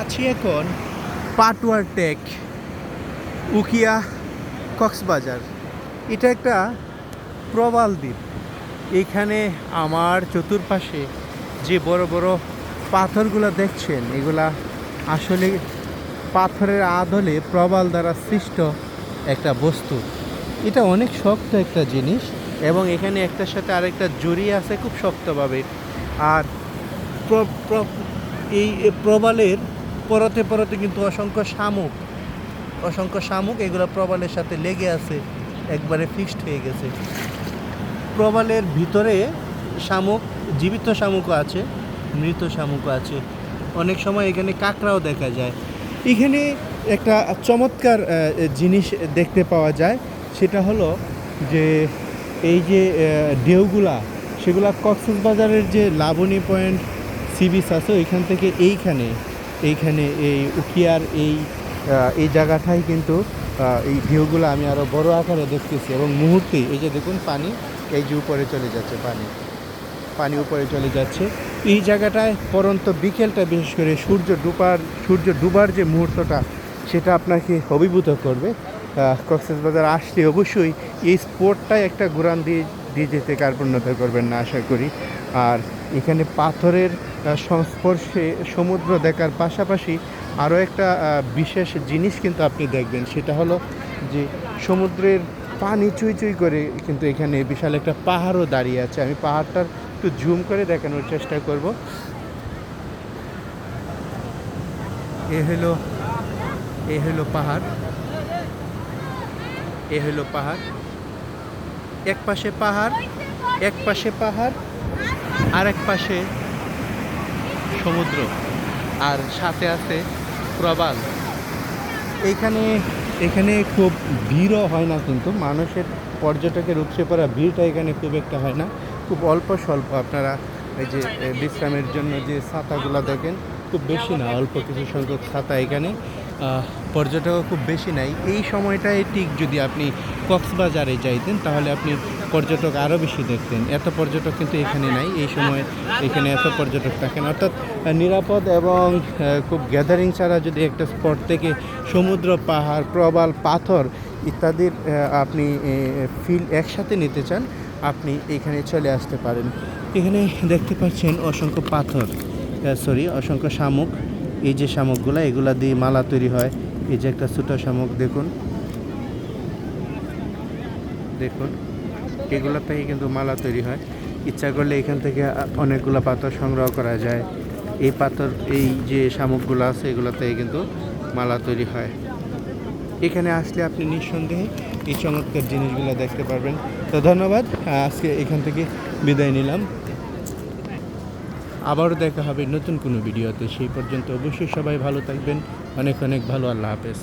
আছি এখন পাটুয়ার টেক, উকিয়া, কক্সবাজার। এটা একটা প্রবাল দ্বীপ। এখানে আমার চতুর্পাশে যে বড় বড় পাথরগুলো দেখছেন, এগুলা আসলে পাথরের আদলে প্রবাল দ্বারা সৃষ্ট একটা বস্তু। এটা অনেক শক্ত একটা জিনিস এবং এখানে একটার সাথে আরেকটা জড়িয়ে আছে খুব শক্তভাবে। আর এই প্রবালের পরতে পরতে কিন্তু অসংখ্য শামুক অসংখ্য শামুক এগুলো প্রবালের সাথে লেগে আছে, একবারে ফিক্সড হয়ে গেছে। প্রবালের ভিতরে শামুক, জীবিত শামুকও আছে, মৃত শামুকও আছে। অনেক সময় এখানে কাঁকড়াও দেখা যায়। এখানে একটা চমৎকার জিনিস দেখতে পাওয়া যায়, সেটা হলো যে এই যে ঢেউগুলা, সেগুলা কক্সবাজারের যে লাবণী পয়েন্ট, সি বিচ আছে, ওইখান থেকে এইখানে এইখানে এই উকিয়ার এই এই জায়গাটাই কিন্তু এই ঢেউগুলো আমি আরও বড় আকারে দেখতেছি এবং মুহূর্তে, এই যে দেখুন পানি, এই যে উপরে চলে যাচ্ছে পানি পানি উপরে চলে যাচ্ছে। এই জায়গাটায় পরন্ত বিকেলটা বিশেষ করে সূর্য ডুবার সূর্য ডুবার যে মুহূর্তটা, সেটা আপনাকে অভিভূত করবে। কক্সবাজার আসলে অবশ্যই এই স্পোর্টটাই একটা ঘুরান দিয়ে দিয়ে যেতে কার্পণ্যতা করবেন না, আশা করি। আর এখানে পাথরের সংস্পর্শে সমুদ্র দেখার পাশাপাশি আরও একটা বিশেষ জিনিস কিন্তু আপনি দেখবেন, সেটা হলো যে সমুদ্রের পানি চুই চুই করে কিন্তু এখানে বিশাল একটা পাহাড়ও দাঁড়িয়ে আছে। আমি পাহাড়টার একটু জুম করে দেখানোর চেষ্টা করব। এ হলো এ হলো পাহাড়। এ হলো পাহাড়। এক পাশে পাহাড়, এক পাশে পাহাড় আর এক পাশে সমুদ্র। আর সাথে আছে প্রবাল। এখানে এখানে খুব ভিড়ও হয় না কিন্তু, মানুষের পর্যটকের উপসে পড়া ভিড়টা এখানে খুব একটা হয় না। খুব অল্প স্বল্প, আপনারা এই যে বিশ্রামের জন্য যে ছাতাগুলো দেখেন, খুব বেশি না, অল্প কিছু সংখ্যক ছাতা এখানে। আহ, পর্যটকও খুব বেশি নাই। এই সময়টায় ঠিক যদি আপনি কক্সবাজারে যাইতেন তাহলে আপনি পর্যটক আরও বেশি দেখতেন। এত পর্যটক কিন্তু এখানে নাই। এই সময় এখানে এত পর্যটক থাকেন। অর্থাৎ নিরাপদ এবং খুব গ্যাদারিং ছাড়া যদি একটা স্পট থেকে সমুদ্র পাহাড় প্রবাল পাথর ইত্যাদির আপনি ফিল একসাথে নিতে চান আপনি এখানে চলে আসতে পারেন। এখানে দেখতে পাচ্ছেন অসংখ্য পাথর সরি অসংখ্য শামুক। এই যে শামুকগুলো, এগুলা দিয়ে মালা তৈরি হয়। এই যে একটা ছোটো শামুক, দেখুন। দেখুন, এগুলো থেকে কিন্তু মালা তৈরি হয়। ইচ্ছা করলে এখান থেকে অনেকগুলো পাথর সংগ্রহ করা যায়। এই পাথর, এই যে শামুকগুলো আছে, এগুলো থেকে কিন্তু মালা তৈরি হয়। এখানে আসলে আপনি নিঃসন্দেহে এই চমৎকার জিনিসগুলো দেখতে পারবেন। তো ধন্যবাদ আজকে এখান থেকে বিদায় নিলাম। আবারও দেখা হবে নতুন কোনো ভিডিওতে। সেই পর্যন্ত অবশ্যই সবাই ভালো থাকবেন। অনেক অনেক ভালো। আল্লাহ হাফেজ।